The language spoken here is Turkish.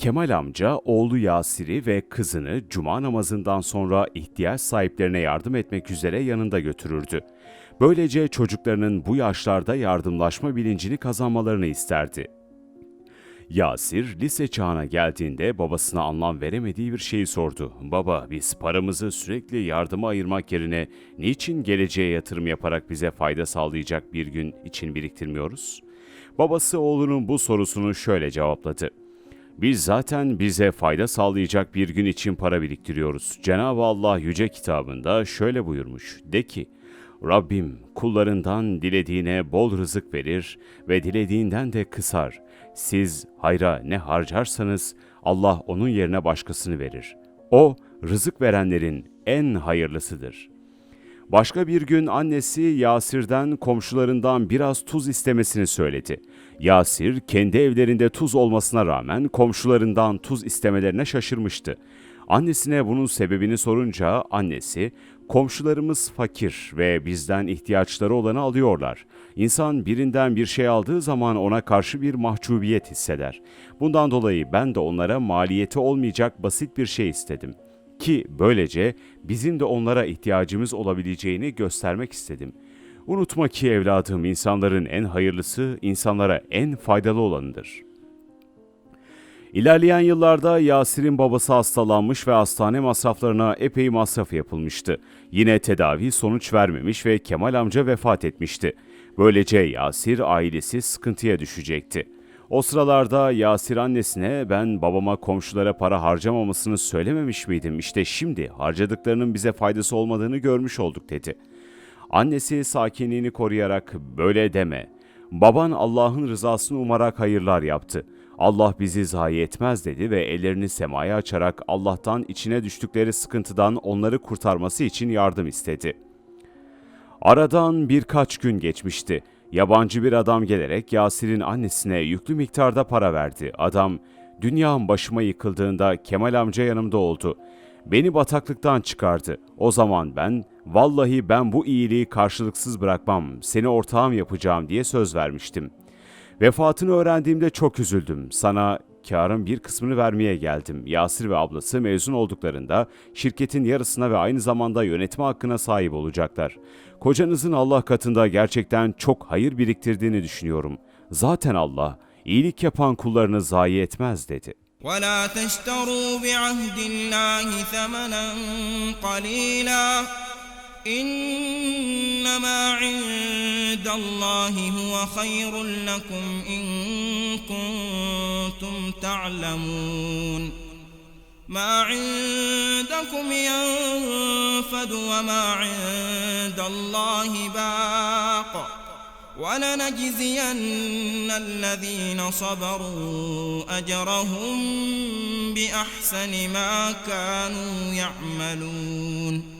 Kemal amca oğlu Yasir'i ve kızını cuma namazından sonra ihtiyaç sahiplerine yardım etmek üzere yanında götürürdü. Böylece çocuklarının bu yaşlarda yardımlaşma bilincini kazanmalarını isterdi. Yasir lise çağına geldiğinde babasına anlam veremediği bir şeyi sordu. Baba biz paramızı sürekli yardıma ayırmak yerine niçin geleceğe yatırım yaparak bize fayda sağlayacak bir gün için biriktirmiyoruz? Babası oğlunun bu sorusunu şöyle cevapladı. Biz zaten bize fayda sağlayacak bir gün için para biriktiriyoruz. Cenab-ı Allah yüce kitabında şöyle buyurmuş. De ki, Rabbim kullarından dilediğine bol rızık verir ve dilediğinden de kısar. Siz hayra ne harcarsanız Allah onun yerine başkasını verir. O rızık verenlerin en hayırlısıdır.'' Başka bir gün annesi Yasir'den komşularından biraz tuz istemesini söyledi. Yasir kendi evlerinde tuz olmasına rağmen komşularından tuz istemelerine şaşırmıştı. Annesine bunun sebebini sorunca annesi, komşularımız fakir ve bizden ihtiyaçları olanı alıyorlar. İnsan birinden bir şey aldığı zaman ona karşı bir mahcubiyet hisseder. Bundan dolayı ben de onlara maliyeti olmayacak basit bir şey istedim.'' Ki böylece bizim de onlara ihtiyacımız olabileceğini göstermek istedim. Unutma ki evladım insanların en hayırlısı insanlara en faydalı olanıdır. İlerleyen yıllarda Yasir'in babası hastalanmış ve hastane masraflarına epey masraf yapılmıştı. Yine tedavi sonuç vermemiş ve Kemal amca vefat etmişti. Böylece Yasir ailesi sıkıntıya düşecekti. O sıralarda Yasir annesine ben babama komşulara para harcamamasını söylememiş miydim? İşte şimdi harcadıklarının bize faydası olmadığını görmüş olduk dedi. Annesi sakinliğini koruyarak böyle deme. Baban Allah'ın rızasını umarak hayırlar yaptı. Allah bizi zayi etmez dedi ve ellerini semaya açarak Allah'tan içine düştükleri sıkıntıdan onları kurtarması için yardım istedi. Aradan birkaç gün geçmişti. Yabancı bir adam gelerek Yasir'in annesine yüklü miktarda para verdi. Adam, dünyam başıma yıkıldığında Kemal amca yanımda oldu. Beni bataklıktan çıkardı. O zaman ben, vallahi ben bu iyiliği karşılıksız bırakmam, seni ortağım yapacağım diye söz vermiştim. Vefatını öğrendiğimde çok üzüldüm. Sana karın bir kısmını vermeye geldim. Yasir ve ablası mezun olduklarında şirketin yarısına ve aynı zamanda yönetme hakkına sahip olacaklar. Kocanızın Allah katında gerçekten çok hayır biriktirdiğini düşünüyorum. Zaten Allah iyilik yapan kullarını zayi etmez dedi. ولا تشتروا بعهد الله ثمنا قليلا إنما عند الله هو خير لكم إن كنتم تعلمون. ما عندكم ينفد وما عند الله باق. ولنجزين الذين صبروا أجرهم بأحسن ما كانوا يعملون.